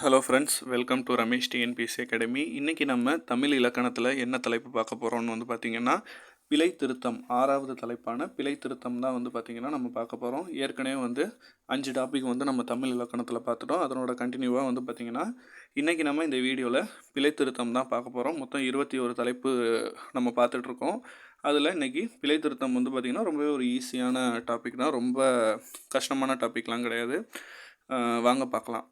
Hello friends welcome to Ramesh TNPSC academy இன்றைக்கி நம்ம தமிழ் இலக்கணத்தில் என்ன தலைப்பு பார்க்க போகிறோம்னு வந்து பார்த்திங்கன்னா பிழை திருத்தம். ஆறாவது தலைப்பான பிழை திருத்தம் தான் வந்து பார்த்திங்கன்னா நம்ம பார்க்க போகிறோம் ஏற்கனவே வந்து அஞ்சு டாபிக் வந்து நம்ம தமிழ் இலக்கணத்தில் பார்த்துட்டோம். அதனோட கண்டினியூவாக வந்து பார்த்திங்கன்னா இன்றைக்கி நம்ம இந்த வீடியோவில் பிழை திருத்தம் தான் பார்க்க போகிறோம் மொத்தம் இருபத்தி ஒரு தலைப்பு நம்ம பார்த்துட்ருக்கோம் அதில் இன்றைக்கி பிழை திருத்தம் வந்து பார்த்திங்கன்னா ரொம்பவே ஒரு ஈஸியான டாபிக் தான். ரொம்ப கஷ்டமான டாபிக்லாம் கிடையாது. வாங்க பார்க்கலாம்.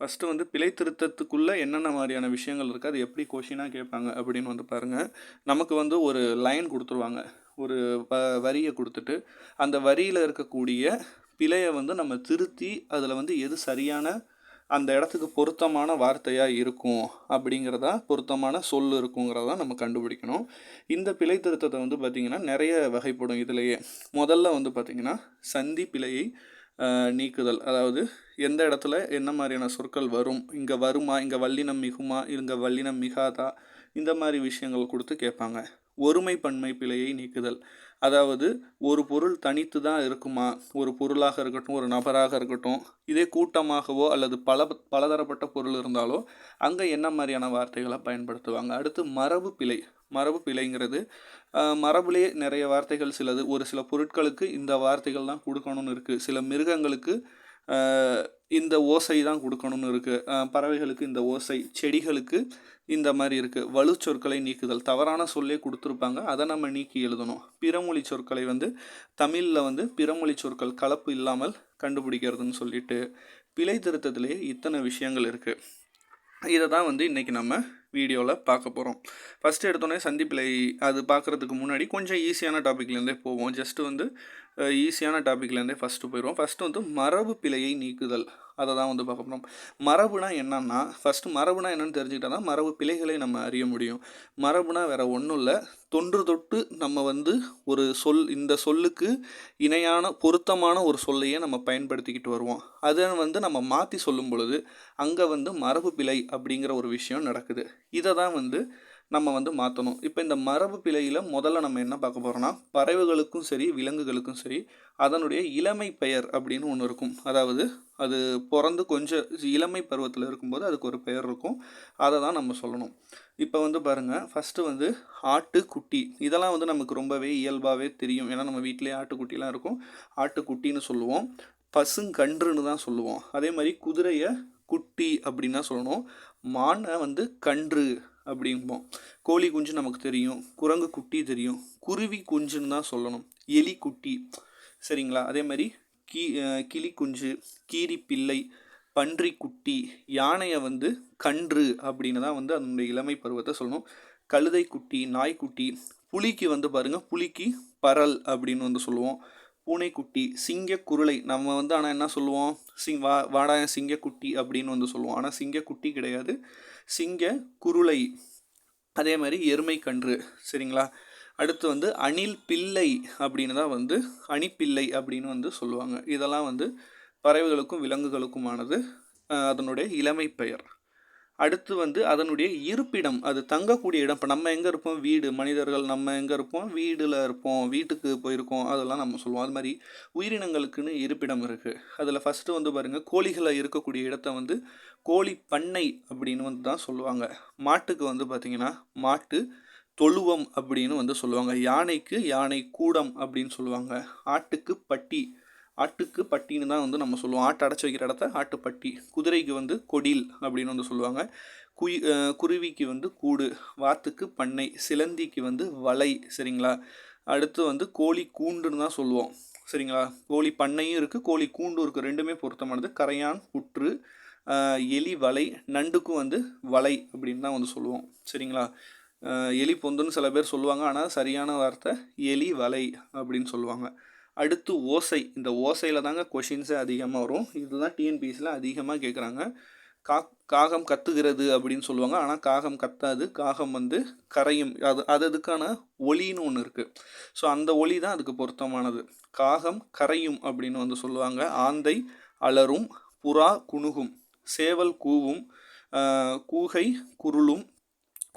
ஃபஸ்ட்டு வந்து பிழை திருத்தத்துக்குள்ளே என்னென்ன மாதிரியான விஷயங்கள் இருக்குது அது எப்படி கொஷினாக கேட்பாங்க? அப்படின்னு வந்து பாருங்கள் நமக்கு வந்து ஒரு லைன் கொடுத்துருவாங்க. ஒரு வ வரியை கொடுத்துட்டு அந்த வரியில் இருக்கக்கூடிய பிழையை வந்து நம்ம திருத்தி அதில் வந்து எது சரியான அந்த இடத்துக்கு பொருத்தமான வார்த்தையாக இருக்கும் அப்படிங்கிறதா பொருத்தமான சொல் இருக்குங்கிறதான் நம்ம கண்டுபிடிக்கணும். இந்த பிழை திருத்தத்தை வந்து பார்த்திங்கன்னா நிறைய வகைப்படும் இதிலேயே. முதல்ல வந்து பார்த்திங்கன்னா சந்தி பிழையை நீக்குதல். அதாவது எந்த இடத்துல என்ன மாதிரியான சொற்கள் வரும்? இங்கே வருமா? இங்கே வல்லினம் மிகுமா? இங்கே வல்லினம் மிகாதா? இந்த மாதிரி விஷயங்கள் கொடுத்து கேட்பாங்க. ஒருமை பன்மை பிழையை நீக்குதல். அதாவது ஒரு பொருள் தனித்து தான் இருக்குமா? ஒரு பொருளாக இருக்கட்டும் ஒரு நபராக இருக்கட்டும் இதே கூட்டமாகவோ அல்லது பல பலதரப்பட்ட பொருள் இருந்தாலோ அங்கே என்ன மாதிரியான வார்த்தைகளை பயன்படுத்துவாங்க? அடுத்து மரபு பிழை. மரபு பிழைங்கிறது மரபுலே மரபுலேயே நிறைய வார்த்தைகள் சிலது. ஒரு சில பொருட்களுக்கு இந்த வார்த்தைகள் தான் கொடுக்கணும்னு இருக்குது சில மிருகங்களுக்கு இந்த ஓசை தான் கொடுக்கணும்னு இருக்குது பறவைகளுக்கு இந்த ஓசை செடிகளுக்கு இந்த மாதிரி இருக்குது வலு சொற்களை நீக்குதல் தவறான சொல்லே கொடுத்துருப்பாங்க. அதை நம்ம நீக்கி எழுதணும். பிறமொழி சொற்களை வந்து தமிழில் வந்து பிறமொழி சொற்கள் கலப்பு இல்லாமல் கண்டுபிடிக்கிறதுன்னு சொல்லிட்டு பிழை திருத்தத்திலேயே இத்தனை விஷயங்கள் இருக்குது இதை தான் வந்து இன்றைக்கி நம்ம வீடியோவில் பார்க்க போகிறோம் ஃபஸ்ட்டு எடுத்தோடனே சந்திப்பிலை அது பார்க்குறதுக்கு முன்னாடி கொஞ்சம் ஈஸியான டாப்பிக்லேருந்தே போவோம். ஜஸ்ட்டு வந்து ஈஸியான டாப்பிக்லேருந்தே ஃபஸ்ட்டு போயிடுவோம். ஃபஸ்ட்டு வந்து மரபு பிழையை நீக்குதல். அதை தான் வந்து பார்க்க போகிறோம் மரபுனா என்னன்னா ஃபஸ்ட்டு மரபுனா என்னன்னு தெரிஞ்சுக்கிட்டா தான் மரபு பிழைகளை நம்ம அறிய முடியும். மரபுனா வேற ஒன்றும் இல்லை. தொன்று தொட்டு நம்ம வந்து ஒரு சொல் இந்த சொல்லுக்கு இணையான பொருத்தமான ஒரு சொல்லையே நம்ம பயன்படுத்திக்கிட்டு வருவோம். அதை வந்து நம்ம மாற்றி சொல்லும் பொழுது அங்கே வந்து மரபு பிழை அப்படிங்கிற ஒரு விஷயம் நடக்குது. இதை தான் வந்து நம்ம வந்து மாற்றணும் இப்போ இந்த மரபு பிழையில் முதல்ல நம்ம என்ன பார்க்க போகிறோம்னா பறவைகளுக்கும் சரி விலங்குகளுக்கும் சரி அதனுடைய இளமை பெயர் அப்படின்னு ஒன்று இருக்கும். அதாவது அது பிறந்து கொஞ்சம் இளமை பருவத்தில் இருக்கும்போது அதுக்கு ஒரு பெயர் இருக்கும். அதை தான் நம்ம சொல்லணும். இப்போ வந்து பாருங்கள் ஃபஸ்ட்டு வந்து ஆட்டுக்குட்டி. இதெல்லாம் வந்து நமக்கு ரொம்பவே இயல்பாகவே தெரியும். ஏன்னா நம்ம வீட்டிலேயே ஆட்டுக்குட்டிலாம் இருக்கும். ஆட்டுக்குட்டின்னு சொல்லுவோம். பசுங்கன்றுன்னு தான் சொல்லுவோம். அதே மாதிரி குதிரையை குட்டி அப்படின்னு தான் சொல்லணும். மானை வந்து கன்று. அப்படிம்போம். கோழி குஞ்சு நமக்கு தெரியும் குரங்கு குட்டி தெரியும் குருவி குஞ்சுன்னு தான் சொல்லணும். எலி குட்டி சரிங்களா? அதே மாதிரி கீ கிளி குஞ்சு கீரி பிள்ளை பன்றி குட்டி யானையை வந்து கன்று அப்படின்னு தான் வந்து அதனுடைய இளமை பருவத்தை சொல்லணும். கழுதை குட்டி நாய்க்குட்டி புலிக்கு வந்து பாருங்கள் புலிக்கு பரல் அப்படின்னு வந்து சொல்லுவோம். பூனைக்குட்டி சிங்கக்குருளை நம்ம வந்து ஆனால் என்ன சொல்லுவோம்? சிங் வா வாடாய சிங்கக்குட்டி அப்படின்னு வந்து சொல்லுவோம். ஆனால் சிங்கக்குட்டி கிடையாது. சிங்க குருளை அதே மாதிரி எருமை கன்று சரிங்களா? அடுத்து வந்து அணில் பிள்ளை அப்படின்னு தான் வந்து அணிப்பிள்ளை அப்படின்னு வந்து சொல்லுவாங்க. இதெல்லாம் வந்து பறவைகளுக்கும் விலங்குகளுக்குமானது அதனுடைய இளமை பெயர் அடுத்து வந்து அதனுடைய இருப்பிடம் அது தங்கக்கூடிய இடம். இப்போ நம்ம எங்கே இருப்போம்? வீடு மனிதர்கள் நம்ம எங்கே இருப்போம்? வீடில் இருப்போம் வீட்டுக்கு போயிருக்கோம் அதெல்லாம் நம்ம சொல்லுவோம். அது மாதிரி உயிரினங்களுக்குன்னு இருப்பிடம் இருக்குது அதில் ஃபஸ்ட்டு வந்து பாருங்கள் கோழிகளை இருக்கக்கூடிய இடத்த வந்து கோழி பண்ணை அப்படின்னு வந்து தான் சொல்லுவாங்க. மாட்டுக்கு வந்து பார்த்திங்கன்னா மாட்டு தொழுவம் அப்படின்னு வந்து சொல்லுவாங்க. யானைக்கு யானை கூடம் அப்படின்னு சொல்லுவாங்க. ஆட்டுக்கு பட்டி ஆட்டுக்கு பட்டின்னு தான் வந்து நம்ம சொல்லுவோம். ஆட்டை அடைச்சி வைக்கிற இடத்த ஆட்டுப்பட்டி குதிரைக்கு வந்து கொடில் அப்படின்னு வந்து சொல்லுவாங்க. குயி குருவிக்கு வந்து கூடு வாத்துக்கு பண்ணை சிலந்திக்கு வந்து வலை சரிங்களா? அடுத்து வந்து கோழி கூண்டுன்னு தான் சொல்லுவோம். சரிங்களா? கோழி பண்ணையும் இருக்குது கோழி கூண்டும் இருக்குது ரெண்டுமே பொருத்தமானது. கரையான் புற்று எலி வலை நண்டுக்கும் வந்து வலை அப்படின்னு தான் வந்து சொல்லுவோம். சரிங்களா? எலி பொந்துன்னு சில பேர் சொல்லுவாங்க. ஆனால் சரியான வார்த்தை எலி வலை அப்படின்னு சொல்லுவாங்க. அடுத்து ஓசை. இந்த ஓசையில் தாங்க கொஷின்ஸே அதிகமாக வரும். இதுதான் டிஎன்பிஎஸ்சியில் அதிகமாக கேட்குறாங்க கா காகம் கத்துகிறது அப்படின்னு சொல்லுவாங்க. ஆனால் காகம் கத்தாது. காகம் வந்து கரையும். அது அது அதுக்கான ஒலின்னு ஒன்று இருக்குது ஸோ அந்த ஒலி தான் அதுக்கு பொருத்தமானது. காகம் கரையும் அப்படின்னு வந்து சொல்லுவாங்க. ஆந்தை அலறும் புறா குணுகும் சேவல் கூவும் கூகை குருளும்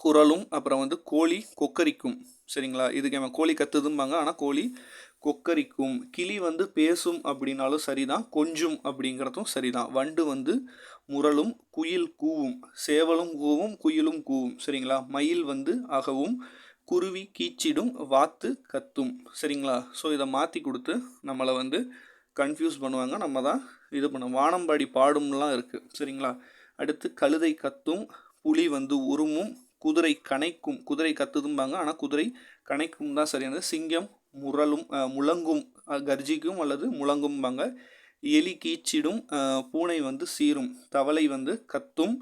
குரலும் அப்புறம் வந்து கோழி கொக்கரிக்கும். சரிங்களா? இதுக்கு கோழி கத்துதும்பாங்க. ஆனால் கோழி கொக்கரிக்கும் கிளி வந்து பேசும் அப்படின்னாலும் சரிதான் கொஞ்சும் அப்படிங்கிறதும் சரிதான். வண்டு வந்து முரளும் குயில் கூவும் சேவலும் கூவும் குயிலும் கூவும் சரிங்களா? மயில் வந்து அகவும் குருவி கீச்சிடும் வாத்து கத்தும் சரிங்களா? ஸோ இதை மாற்றி கொடுத்து நம்மளை வந்து கன்ஃபியூஸ் பண்ணுவாங்க நம்ம தான் இது பண்ண வானம்பாடி பாடும்லாம் இருக்குது சரிங்களா? அடுத்து கழுதை கத்தும் புலி வந்து உருமும் குதிரை கனைக்கும் குதிரை கத்துதும்பாங்க ஆனால் குதிரை கனைக்கும் தான் சரியானது. சிங்கம் முரலும் முழங்கும் கர்ஜிக்கும் அல்லது முழங்கும்பாங்க எலி கீச்சிடும் பூனை வந்து சீரும் தவளை வந்து கத்தும்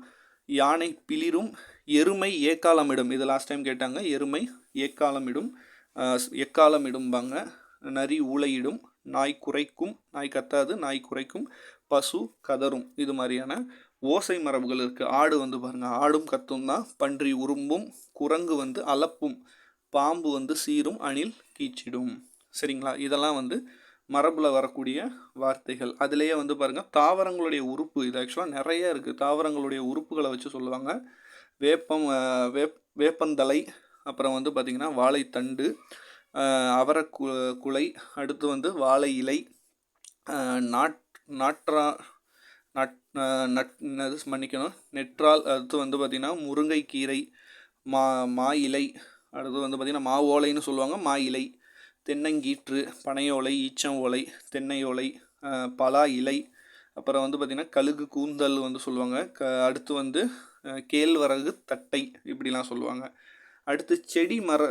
யானை பிளிரும் எருமை ஏக்காலமிடும். இது லாஸ்ட் டைம் கேட்டாங்க. எருமை ஏக்காலமிடும் எக்காலமிடும்பாங்க நரி ஊளையிடும் நாய் குறைக்கும் நாய் கத்தாது நாய் குறைக்கும் பசு கதரும் இது மாதிரியான ஓசை மரபுகள் இருக்குது ஆடு வந்து பாருங்கள் ஆடும் கத்தும் தான். பன்றி உரும்பும் குரங்கு வந்து அலப்பும். பாம்பு வந்து சீரும் அணில் கீச்சிடும். சரிங்களா? இதெல்லாம் வந்து மரபில் வரக்கூடிய வார்த்தைகள். அதுலேயே வந்து பாருங்கள் தாவரங்களுடைய உறுப்பு இது ஆக்சுவலாக நிறைய இருக்குது தாவரங்களுடைய உறுப்புகளை வச்சு சொல்லுவாங்க. வேப்பம் வேப் வேப்பந்தலை அப்புறம் வந்து பார்த்திங்கன்னா வாழைத்தண்டு அவரை கு குலை அடுத்து வந்து வாழை இலை நாட் நாற்றா நட் நட் மன்னிக்கணும் நெற்றால் அடுத்து வந்து பார்த்திங்கன்னா முருங்கைக்கீரை மா மா இலை அடுத்து வந்து பார்த்திங்கன்னா மா ஓலைன்னு சொல்லுவாங்க. மா இலை தென்னங்கீற்று பனையோலை ஈச்சம் ஓலை தென்னை ஓலை பலா இலை அப்புறம் வந்து பார்த்திங்கன்னா கழுகு கூந்தல் வந்து சொல்லுவாங்க. க அடுத்து வந்து கேழ்வரகு தட்டை இப்படிலாம் சொல்லுவாங்க. அடுத்து செடி மர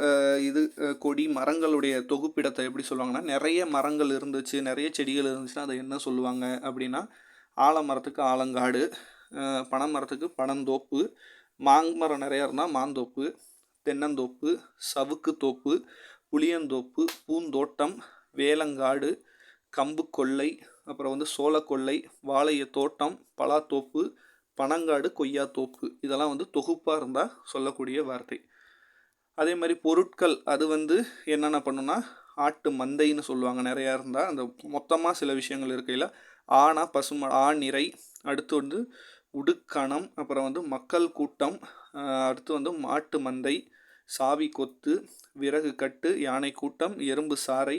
இது கொடி மரங்களுடைய தொகுப்பிடத்தை எப்படி சொல்லுவாங்கன்னா நிறைய மரங்கள் இருந்துச்சு நிறைய செடிகள் இருந்துச்சுன்னா அதை என்ன சொல்லுவாங்க அப்படின்னா ஆலமரத்துக்கு ஆலங்காடு பனை மரத்துக்கு பனந்தோப்பு மாங்கமரம் நிறையா இருந்தால் மாந்தோப்பு தென்னந்தோப்பு சவுக்கு தோப்பு புளியந்தோப்பு பூந்தோட்டம் வேலங்காடு கம்பு கொள்ளை அப்புறம் வந்து சோளக்கொல்லை வாழைய தோட்டம் பலாத்தோப்பு பனங்காடு கொய்யாத்தோப்பு. இதெல்லாம் வந்து தொகுப்பாக இருந்தால் சொல்லக்கூடிய வார்த்தை. அதே மாதிரி பொருட்கள் அது வந்து என்னென்ன பண்ணுன்னா ஆட்டு மந்தைன்னு சொல்லுவாங்க. நிறையா இருந்தால் அந்த மொத்தமாக சில விஷயங்கள் இருக்கையில் ஆனா பசும ஆ நிறை அடுத்து வந்து உடுக்கணம் அப்புறம் வந்து மக்கள் கூட்டம் அடுத்து வந்து மாட்டு மந்தை சாவி கொத்து விறகு கட்டு யானை கூட்டம் எறும்பு சாறை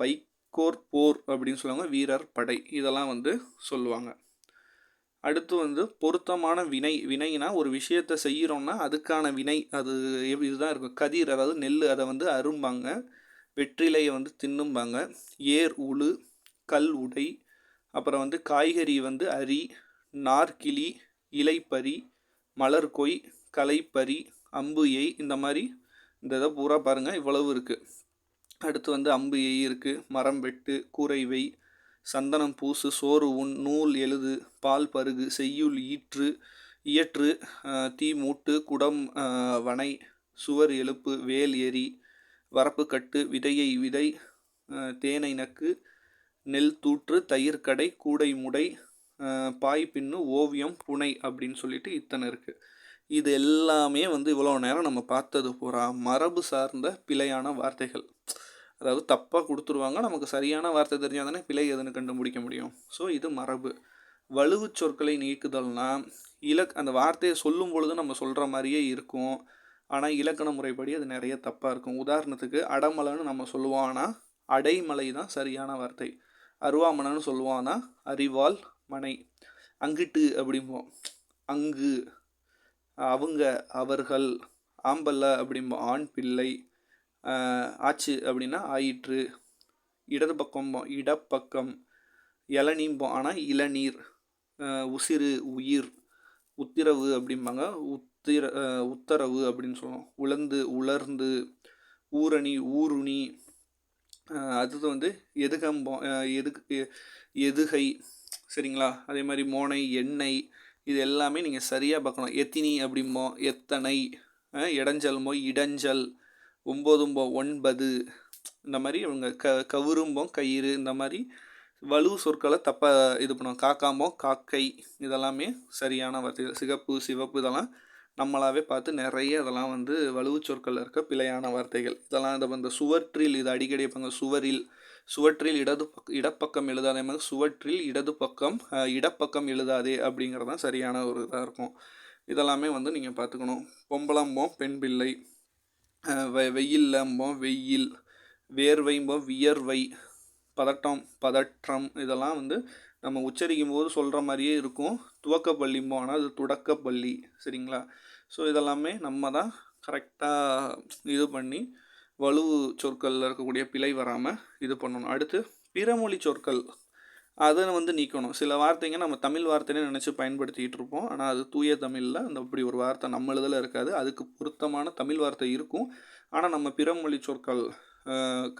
வைக்கோர் போர் அப்படின்னு சொல்லுவாங்க வீரர் படை. இதெல்லாம் வந்து சொல்லுவாங்க. அடுத்து வந்து பொருத்தமான வினை. வினைனா ஒரு விஷயத்தை செய்கிறோம்னா அதுக்கான வினை. அது இதுதான் இருக்கும். கதிர் அதாவது நெல் அதை வந்து அரும்பாங்க. வெற்றிலையை வந்து தின்னும்பாங்க. ஏர் உழு கல் உடை அப்புறம் வந்து காய்கறி வந்து அரி நார்கிளி இலைப்பறி மலர் கொய் கலைப்பறி அம்பு எய் இந்த மாதிரி இந்த இதை பூரா பாருங்கள் இவ்வளவு இருக்குது அடுத்து வந்து அம்பு எய் இருக்குது மரம் வெட்டு கூரைவை சந்தனம் பூசு சோறு உண் நூல் எழுது பால் பருகு செய்யுள் ஈற்று இயற்று தீ மூட்டு குடம் வனை சுவர் எழுப்பு வேல் எரி வரப்பு கட்டு விதையை விதை தேனை நக்கு நெல் தூற்று தயிர் கடை கூடை முடை பாய் பின்னு ஓவியம் புனை அப்படின்னு சொல்லிட்டு இத்தனை இருக்குது இது எல்லாமே வந்து இவ்வளோ நேரம் நம்ம பார்த்தது பூரா மரபு சார்ந்த பிழையான வார்த்தைகள். அதாவது தப்பாக கொடுத்துருவாங்க. நமக்கு சரியான வார்த்தை தெரிஞ்சால் தானே பிழை எதுன்னு கண்டுபிடிக்க முடியும். ஸோ இது மரபு. வலுவு சொற்களை நீக்குதல்னா இலக் அந்த வார்த்தையை சொல்லும் பொழுது நம்ம சொல்கிற மாதிரியே இருக்கும். ஆனால் இலக்கண முறைப்படி அது நிறைய தப்பாக இருக்கும். உதாரணத்துக்கு அடமலைன்னு நம்ம சொல்லுவோம். ஆனால் அடைமலை தான் சரியான வார்த்தை. அருவாமனைன்னு சொல்லுவான்னா அறிவால் மனை. அங்கிட்டு அப்படிம்போம். அங்கு அவங்க அவர்கள் ஆம்பல்ல அப்படிம்போம். ஆண் பிள்ளை ஆச்சு அப்படின்னா ஆயிற்று. இடது பக்கம் இடப்பக்கம். இளநீம்போம். ஆனால் இளநீர். உசிறு உயிர் உத்திரவு அப்படிம்பாங்க. உத்திர உத்தரவு அப்படின்னு சொல்லுவோம். உலர்ந்து உலர்ந்து ஊரணி ஊருணி. அடுத்தது வந்து எதுகம்போம். எதுக்கு எதுகை. சரிங்களா? அதே மாதிரி மோனை எண்ணெய் இது எல்லாமே நீங்கள் சரியாக பார்க்கணும். எத்தினி அப்படிம்போ எத்தனை இடைஞ்சல்மோ இடைஞ்சல் ஒம்போதும்போ ஒன்பது இந்த மாதிரி இவங்க க கவுரும்போம் கயிறு இந்த மாதிரி வலு சொற்களை தப்பாக இது பண்ணுவோம் காக்காம்போ காக்கை இதெல்லாமே சரியான வார்த்தைகள் சிகப்பு சிவப்பு இதெல்லாம் நம்மளாவே பார்த்து நிறைய இதெல்லாம் வந்து வலுவு சொற்கள் இருக்க பிழையான வார்த்தைகள். இதெல்லாம் இதை இந்த சுவற்றில் இது அடிக்கடி வைப்பாங்க சுவரில். சுவற்றில் இடது பக் இடப்பக்கம் எழுதாதே மாதிரி சுவற்றில் இடது பக்கம் இடப்பக்கம் எழுதாதே அப்படிங்கிறது தான் சரியான ஒரு இதாக இருக்கும். இதெல்லாமே வந்து நீங்கள் பார்த்துக்கணும் பொம்பளம்போம் பெண் பிள்ளை வெ வெயில்லம்போம் வெயில் வேர்வைம்போம் வியர்வை பதட்டம் பதற்றம் இதெல்லாம் வந்து நம்ம உச்சரிக்கும் போது சொல்கிற மாதிரியே இருக்கும். துவக்கப்பள்ளிம்போம் ஆனால் அது தொடக்கப்பள்ளி சரிங்களா? ஸோ இதெல்லாமே நம்ம தான் கரெக்டாக இது பண்ணி வலுவு சொற்களில் இருக்கக்கூடிய பிழை வராமல் இது பண்ணணும். அடுத்து பிறமொழி சொற்கள். அதை வந்து நீக்கணும். சில வார்த்தைங்க நம்ம தமிழ் வார்த்தைனே நினச்சி பயன்படுத்திக்கிட்டு இருப்போம். ஆனால் அது தூய தமிழில் அந்த அப்படி ஒரு வார்த்தை நம்ம எழுதில் இருக்காது. அதுக்கு பொருத்தமான தமிழ் வார்த்தை இருக்கும். ஆனால் நம்ம பிறமொழி சொற்கள்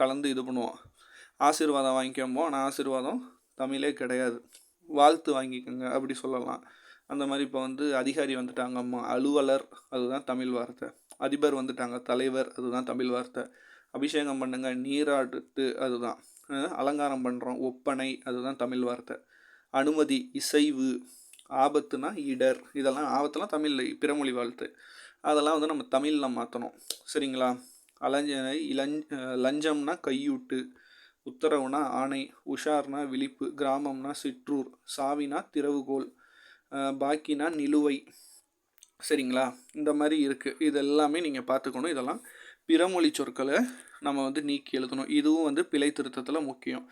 கலந்து இது பண்ணுவோம். ஆசீர்வாதம் வாங்கிக்கம்போ ஆனால் ஆசீர்வாதம் தமிழே கிடையாது. வாழ்த்து வாங்கிக்கோங்க அப்படி சொல்லலாம். அந்த மாதிரி இப்போ வந்து அதிகாரி வந்துட்டாங்க அம்மா. அலுவலர் அதுதான் தமிழ் வார்த்தை. அதிபர் வந்துட்டாங்க தலைவர் அதுதான் தமிழ் வார்த்தை. அபிஷேகம் பண்ணுங்க நீராட்டு அதுதான். அலங்காரம் பண்ணுறோம் ஒப்பனை அதுதான் தமிழ் வார்த்தை. அனுமதி இசைவு ஆபத்துனா இடர். இதெல்லாம் ஆபத்துலாம் தமிழில் பிறமொழி வாழ்த்து. அதெல்லாம் வந்து நம்ம தமிழில் மாற்றணும் சரிங்களா? அலஞ்ச இளஞ் லஞ்சம்னா கையூட்டு உத்தரவுனா ஆணை உஷார்னா விழிப்பு கிராமம்னா சிற்றூர் சாவினா திறவுகோல் பாக்கினா நிலுவை சரிங்களா? இந்த மாதிரி இருக்குது இது எல்லாமே நீங்கள் பார்த்துக்கணும். இதெல்லாம் பிறமொழி சொற்களை நம்ம வந்து நீக்கி எழுதணும். இதுவும் வந்து பிழை திருத்தத்தில் முக்கியம்.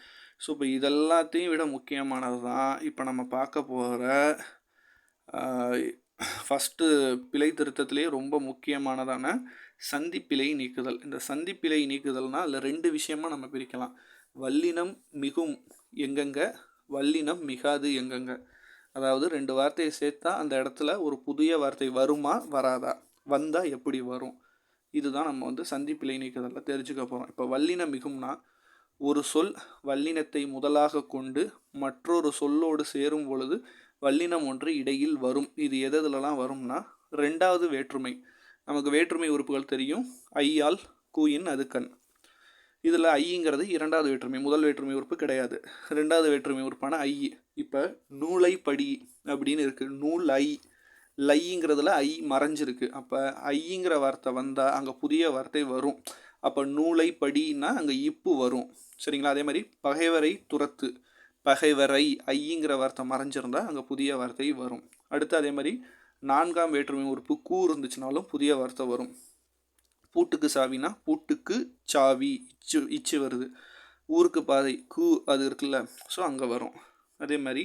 ஸோ இப்போ இதெல்லாத்தையும் விட முக்கியமானது தான் இப்போ நம்ம பார்க்க போகிற ஃபஸ்ட்டு பிழை திருத்தத்திலேயே ரொம்ப முக்கியமானதான சந்திப்பிழை நீக்குதல். இந்த சந்திப்பிழை நீக்குதல்னால் அதில் ரெண்டு விஷயமா நம்ம பிரிக்கலாம். வல்லினம் மிகும் எங்கெங்க? வல்லினம் மிகாது எங்கெங்க? அதாவது ரெண்டு வார்த்தையை சேர்த்தா அந்த இடத்துல ஒரு புதிய வார்த்தை வருமா வராதா? வந்தால் எப்படி வரும்? இதுதான் நம்ம வந்து சந்திப்பிழை நீக்கத்தில் தெரிஞ்சுக்க போகிறோம் இப்போ வல்லினம் மிகும்னா ஒரு சொல் வல்லினத்தை முதலாக கொண்டு மற்றொரு சொல்லோடு சேரும் பொழுது வல்லினம் ஒன்று இடையில் வரும். இது எதெல்லாம் வரும்னா ரெண்டாவது வேற்றுமை. நமக்கு வேற்றுமை உறுப்புகள் தெரியும். ஐயால் கூயின் அது கண். இதில் ஐங்கிறது இரண்டாவது வேற்றுமை. முதல் வேற்றுமை உறுப்பு கிடையாது. ரெண்டாவது வேற்றுமை உறுப்பான ஐ. இப்போ நூலை படி அப்படின்னு இருக்குது நூல். ஐ லைங்கிறதுல ஐ மறைஞ்சிருக்கு. அப்போ ஐங்கிற வார்த்தை வந்தால் அங்கே புதிய வார்த்தை வரும். அப்போ நூலை படின்னா அங்கே இப்பு வரும். சரிங்களா? அதே மாதிரி பகைவரை துரத்து. பகைவரை ஐங்கிற வார்த்தை மறைஞ்சிருந்தால் அங்கே புதிய வார்த்தை வரும். அடுத்து அதே மாதிரி நான்காம் வேற்றுமை உறுப்பு கூ இருந்துச்சுனாலும் புதிய வார்த்தை வரும். பூட்டுக்கு சாவினா பூட்டுக்கு சாவி இச்சு இச்சு வருது. ஊருக்கு பாதை கூ அது இருக்குல்ல. ஸோ அங்கே வரும். அதே மாதிரி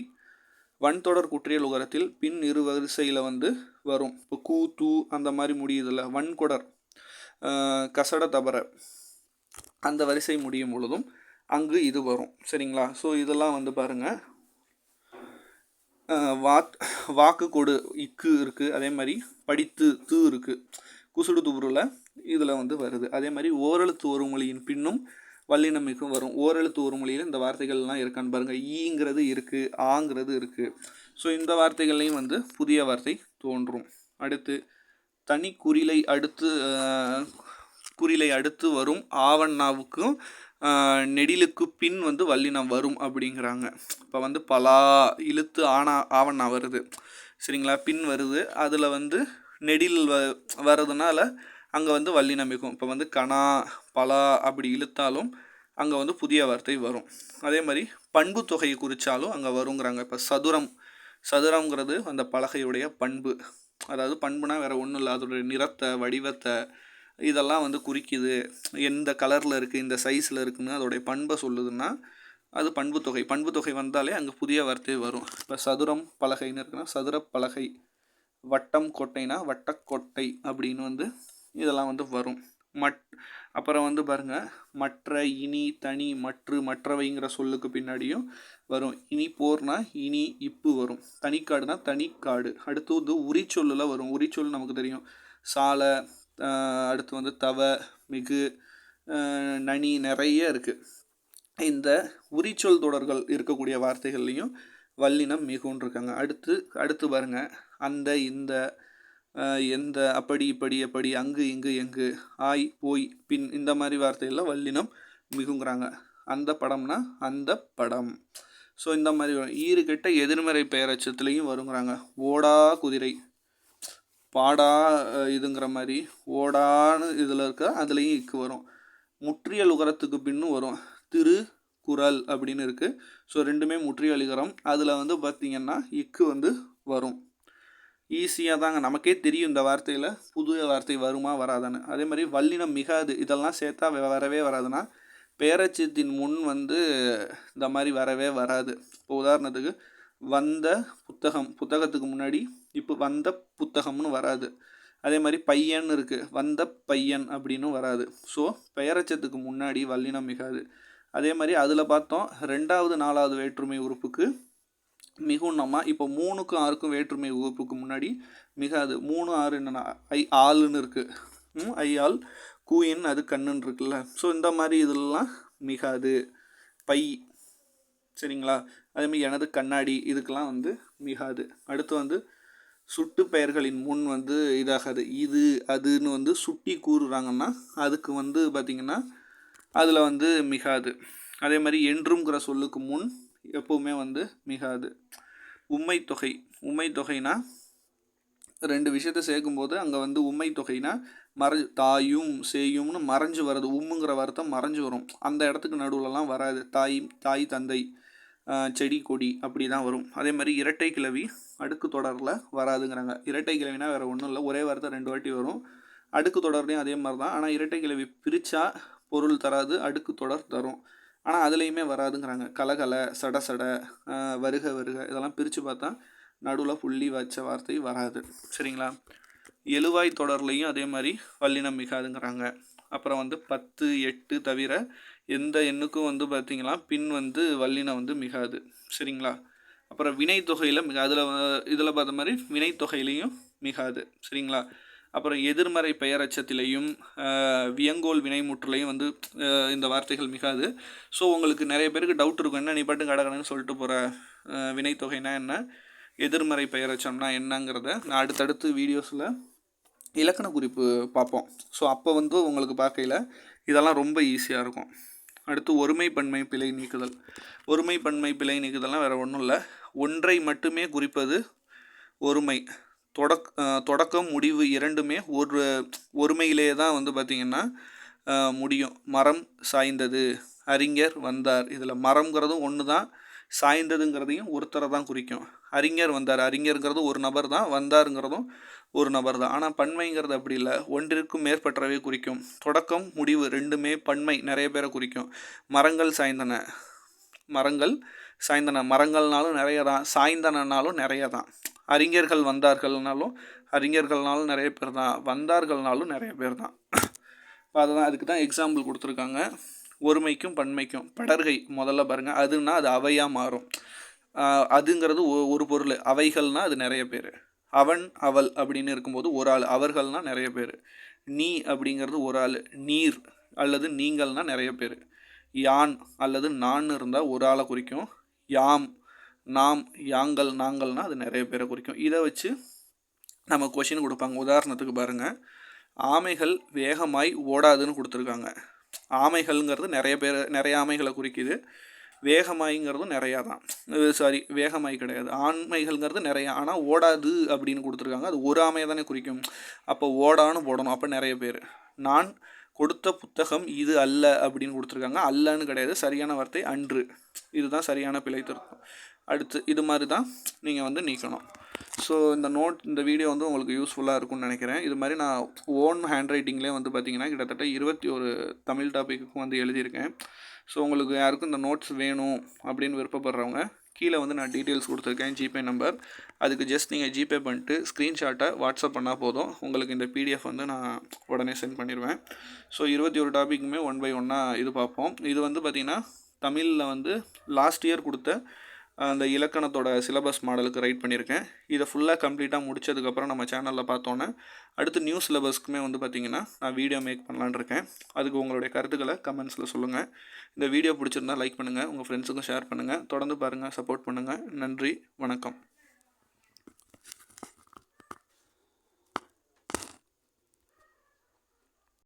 வன்தொடர் குற்றியல் உகரத்தில் பின் இரு வரிசையில் வந்து வரும். இப்போ கூ தூ அந்த மாதிரி முடியுதுல்ல. வன்கொடர் கசட தபர. அந்த வரிசை முடியும் பொழுதும் அங்கு இது வரும். சரிங்களா? ஸோ இதெல்லாம் வந்து பாருங்கள் வாத் வாக்கு கொடு இக்கு இருக்குது அதே மாதிரி படித்து தூ இருக்குது குசுடு துபுரில் இதில் வந்து வருது. அதே மாதிரி ஓரெழுத்து ஒரு மொழியின் பின்னும் வல்லினமிக்கும் வரும். ஓரெழுத்து ஒரு மொழியில் இந்த வார்த்தைகள்லாம் இருக்கான்னு பாருங்கள் ஈங்கிறது இருக்குது ஆங்கிறது இருக்குது ஸோ இந்த வார்த்தைகள்லையும் வந்து புதிய வார்த்தை தோன்றும். அடுத்து தனி குறிலை அடுத்து குறிலை அடுத்து வரும். ஆவண்ணாவுக்கும் நெடிலுக்கு பின் வந்து வல்லினம் வரும் அப்படிங்கிறாங்க. இப்போ வந்து பலா இழுத்து ஆனா ஆவண்ணா வருது. சரிங்களா? பின் வருது. அதில் வந்து நெடில் வ வர்றதுனால அங்கே வந்து வள்ளி நம்பிக்கும். இப்போ வந்து கணா பலா அப்படி இழுத்தாலும் அங்கே வந்து புதிய வார்த்தை வரும். அதே மாதிரி பண்பு தொகையை குறித்தாலும் அங்கே வருங்கிறாங்க. இப்போ சதுரம் சதுரங்கிறது அந்த பலகையுடைய பண்பு. அதாவது பண்புனா வேறு ஒன்றும் இல்லை. அதோடைய நிறத்தை வடிவத்தை இதெல்லாம் வந்து குறிக்குது. எந்த கலரில் இருக்குது இந்த சைஸில் இருக்குதுன்னு அதோடைய பண்பை சொல்லுதுன்னா அது பண்பு தொகை. பண்பு தொகை வந்தாலே அங்கே புதிய வார்த்தை வரும். இப்போ சதுரம் பலகைன்னு இருக்குன்னா சதுர பலகை. வட்டம் கோட்டைனா வட்டக்கொட்டை அப்படின்னு வந்து இதெல்லாம் வந்து வரும். மட் அப்புறம் வந்து பாருங்க மற்ற இனி தனி மற்று மற்றவைங்கிற சொல்லுக்கு பின்னாடியும் வரும். இனி போர்னா இனி இப்பு வரும். தனிக்காடுனா தனிக்காடு. அடுத்து வந்து உரிச்சொல்லில் வரும். உரிச்சொல் நமக்கு தெரியும். சாலை அடுத்து வந்து தவ மிகு நனி நிறைய இருக்குது இந்த உரிச்சொல் தொடர்கள் இருக்கக்கூடிய வார்த்தைகள்லையும் வல்லினம் மிகுன்னு இருக்காங்க. அடுத்து அடுத்து பாருங்கள் அந்த இந்த எந்த அப்படி இப்படி எப்படி அங்கு இங்கு எங்கு ஆய் போய் பின் இந்த மாதிரி வார்த்தைகளில் வல்லினம் மிகுங்கிறாங்க. அந்த படம்னா அந்த படம். ஸோ இந்த மாதிரி வரும் ஈறுகெட்ட எதிர்மறை பெயரச்சத்துலேயும் வருங்கிறாங்க. ஓடா குதிரை. பாடா இதுங்கிற மாதிரி ஓடான்னு இதில் இருக்க அதுலேயும் இக்கு வரும். முற்றியல் உகரத்துக்கு பின்னும் வரும். திரு குரல் அப்படின்னு இருக்குது ஸோ ரெண்டுமே முற்றியல் உகரம். அதில் வந்து பார்த்திங்கன்னா இக்கு வந்து வரும். ஈஸியாக தாங்க. நமக்கே தெரியும் இந்த வார்த்தையில் புது வார்த்தை வருமா வராதான்னு. அதே மாதிரி வல்லினம் மிகாது இதெல்லாம் சேர்த்தா வரவே வராதுன்னா பேரச்சத்தின் முன் வந்து இந்த மாதிரி வரவே வராது. இப்போ உதாரணத்துக்கு வந்த புத்தகம் புத்தகத்துக்கு முன்னாடி இப்போ வந்த புத்தகம்னு வராது. அதே மாதிரி பையன் இருக்குது வந்த பையன் அப்படின்னு வராது. ஸோ பெயரச்சத்துக்கு முன்னாடி வல்லினம் மிகாது. அதே மாதிரி அதில் பார்த்தோம் ரெண்டாவது நாலாவது வேற்றுமை உறுப்புக்கு மிகுன்னமாக இப்போ மூணுக்கும் ஆறுக்கும் வேற்றுமை உறுப்புக்கு முன்னாடி மிகாது மூணு ஆறு என்னென்னா ஐ ஆளுன்னு இருக்குது ஐ ஆள் கூயின் அது கண்ணுன்னு இருக்குல்ல. ஸோ இந்த மாதிரி இதெல்லாம் மிகாது பை சரிங்களா? அதேமாதிரி எனது கண்ணாடி இதுக்கெல்லாம் வந்து மிகாது அடுத்து வந்து சுட்டு பெயர்களின் முன் வந்து இதாகாது. இது அதுன்னு வந்து சுட்டி கூறுறாங்கன்னா அதுக்கு வந்து பார்த்திங்கன்னா அதில் வந்து மிகாது அதே. மாதிரி என்றுங்கிற சொல்லுக்கு முன் எப்போவுமே வந்து மிகாது உண்மை தொகை உண்மை தொகைனா ரெண்டு விஷயத்தை சேர்க்கும்போது அங்கே வந்து உண்மை தொகைனா மற தாயும் சேயும்னு மறைஞ்சு வருது உம்முங்கிற வார்த்தை மறைஞ்சு வரும். அந்த இடத்துக்கு நடுவுலலாம் வராது. தாய் தாய் தந்தை செடி கொடி அப்படி தான் வரும். அதே மாதிரி இரட்டை கிழவி அடுக்கு தொடரில் வராதுங்கிறாங்க. இரட்டை கிழவினா வேறு ஒன்றும் இல்லை. ஒரே வார்த்தை ரெண்டு வாட்டி வரும். அடுக்கு தொடர்லையும் அதே மாதிரி தான் ஆனால் இரட்டை கிழவி பிரித்தா பொருள் தராது அடுக்கு தொடர் தரும். ஆனால் அதுலேயுமே வராதுங்கிறாங்க. கலகலை சட சட வருக வருக இதெல்லாம் பிரித்து பார்த்தா நடுவில் புள்ளி வச்ச வார்த்தை வராது. சரிங்களா? எழுவாய் தொடர்லையும் அதே மாதிரி வல்லினம் மிகாதுங்கிறாங்க. அப்புறம் வந்து பத்து எட்டு தவிர எந்த எண்ணுக்கும் வந்து பார்த்திங்கன்னா பின் வந்து வல்லினம் வந்து மிகாது. சரிங்களா? அப்புறம் வினைத்தொகையில் மிக அதில் இதில் பார்த்த மாதிரி வினைத்தொகையிலையும் மிகாது. சரிங்களா? அப்புறம் எதிர்மறை பெயரச்சத்திலையும் வியங்கோல் வினைமுற்றுலையும் வந்து இந்த வார்த்தைகள் மிகாது. ஸோ உங்களுக்கு நிறைய பேருக்கு டவுட் இருக்கும். என்ன நீ பாட்டு கடகடன்னு சொல்லிட்டு போகிற வினைத்தொகைனா என்ன? எதிர்மறை பெயரச்சம்னா என்னங்கிறத நான் அடுத்தடுத்து வீடியோஸில் இலக்கண குறிப்பு பார்ப்போம். ஸோ அப்போ வந்து உங்களுக்கு பார்க்கையில் இதெல்லாம் ரொம்ப ஈஸியாக இருக்கும். அடுத்து ஒருமை பன்மை பிழை நீக்குதல். ஒருமை பன்மை பிழை நீக்குதல்லாம் வேறு ஒன்றும் இல்லை. ஒன்றை மட்டுமே குறிப்பது ஒருமை. தொடக் தொடக்கம் முடிவு இரண்டுமே ஒரு ஒருமையிலே தான் வந்து பார்த்திங்கன்னா முடியும். மரம் சாய்ந்தது. அறிஞர் வந்தார். இதில் மரம்ங்கிறதும் ஒன்று தான் சாய்ந்ததுங்கிறதையும் ஒருத்தரை தான் குறிக்கும். அறிஞர் வந்தார். அறிஞருங்கிறது ஒரு நபர் தான் வந்தாருங்கிறதும் ஒரு நபர் தான் ஆனால் பன்மைங்கிறது அப்படி இல்லை. ஒன்றிற்கும் மேற்பட்டவை குறிக்கும். தொடக்கம் முடிவு ரெண்டுமே பன்மை நிறைய பேரை குறிக்கும். மரங்கள் சாய்ந்தன. மரங்கள் சாய்ந்தன. மரங்கள்னாலும் நிறைய தான் சாய்ந்தனனாலும் நிறைய தான் அறிஞர்கள் வந்தார்கள்னாலும் அறிஞர்கள்னாலும் நிறைய பேர் தான். வந்தார்கள்னாலும் நிறைய பேர் தான். இப்போ அதுதான் அதுக்கு தான் எக்ஸாம்பிள் கொடுத்துருக்காங்க. ஒருமைக்கும் பன்மைக்கும். படர்கை முதல்ல பாருங்கள் அதுனா அது அவையாக மாறும். அதுங்கிறது ஒரு பொருள். அவைகள்னால் அது நிறைய பேர். அவன் அவள் அப்படின்னு இருக்கும்போது ஒரு ஆள். அவர்கள்னால் நிறைய பேர். நீ அப்படிங்கிறது ஒரு ஆள். நீர் அல்லது நீங்கள்னால் நிறைய பேர். யான் அல்லது நான் இருந்தால் ஒரு ஆளை குறிக்கும். யாம் நாம் யாங்கள் நாங்கள்னால் அது நிறைய பேரை குறிக்கும். இதை வச்சு நம்ம கொஷின் கொடுப்பாங்க. உதாரணத்துக்கு பாருங்கள் ஆமைகள் வேகமாய் ஓடாதுன்னு கொடுத்துருக்காங்க. ஆமைகள்ங்கிறது நிறைய பேர் நிறைய ஆமைகளை குறிக்குது. வேகமாய்ங்கிறதும் நிறையா தான் சாரி வேகமாய் கிடையாது. ஆண்மைகள்ங்கிறது நிறையா ஆனால் ஓடாது அப்படின்னு கொடுத்துருக்காங்க. அது ஒரு ஆமையை தானே குறிக்கும். அப்போ ஓடான்னு போடணும் அப்போ நிறைய பேர். நான் கொடுத்த புத்தகம் இது அல்ல அப்படின்னு கொடுத்துருக்காங்க. அல்லன்னு கிடையாது. சரியான வார்த்தை அன்று. இதுதான் சரியான பிழை திருத்தம் அடுத்து இது மாதிரி தான் நீங்கள் வந்து நீக்கணும். ஸோ இந்த நோட் இந்த வீடியோ வந்து உங்களுக்கு யூஸ்ஃபுல்லாக இருக்கும்னு நினைக்கிறேன். இது மாதிரி நான் ஓன் ஹேண்ட் ரைட்டிங்லேயே வந்து பார்த்திங்கன்னா கிட்டத்தட்ட இருபத்தி ஒரு தமிழ் டாப்பிக்கும் வந்து எழுதியிருக்கேன். ஸோ உங்களுக்கு யாருக்கும் இந்த நோட்ஸ் வேணும் அப்படின்னு விருப்பப்படுறவங்க கீழே வந்து நான் டீட்டெயில்ஸ் கொடுத்துருக்கேன் ஜிபே நம்பர் அதுக்கு ஜஸ்ட் நீங்கள் ஜிபே பண்ணிட்டு ஸ்க்ரீன்ஷாட்டை வாட்ஸ்அப் பண்ணால் போதும். உங்களுக்கு இந்த பிடிஎஃப் வந்து நான் உடனே சென்ட் பண்ணிடுவேன். ஸோ இருபத்தி ஒரு டாப்பிக்குமே ஒன் பை ஒன்னாக இது பார்ப்போம். இது வந்து பார்த்திங்கன்னா தமிழில் வந்து லாஸ்ட் இயர் கொடுத்த அந்த இலக்கணத்தோட சிலபஸ் மாடலுக்கு ரைட் பண்ணியிருக்கேன். இதை ஃபுல்லாக கம்ப்ளீட்டாக முடிச்சதுக்கப்புறம் நம்ம சேனலில் பார்த்தோன்னே அடுத்து நியூ சிலபஸ்க்குமே வந்து பார்த்திங்கன்னா நான் வீடியோ மேக் பண்ணலான் இருக்கேன். அதுக்கு உங்களுடைய கருத்துக்களை கமெண்ட்ஸில் சொல்லுங்கள் இந்த வீடியோ பிடிச்சிருந்தா லைக் பண்ணுங்கள் உங்கள் ஃப்ரெண்ட்ஸுக்கும் ஷேர் பண்ணுங்கள் தொடர்ந்து பாருங்கள் சப்போர்ட் பண்ணுங்கள் நன்றி. வணக்கம்.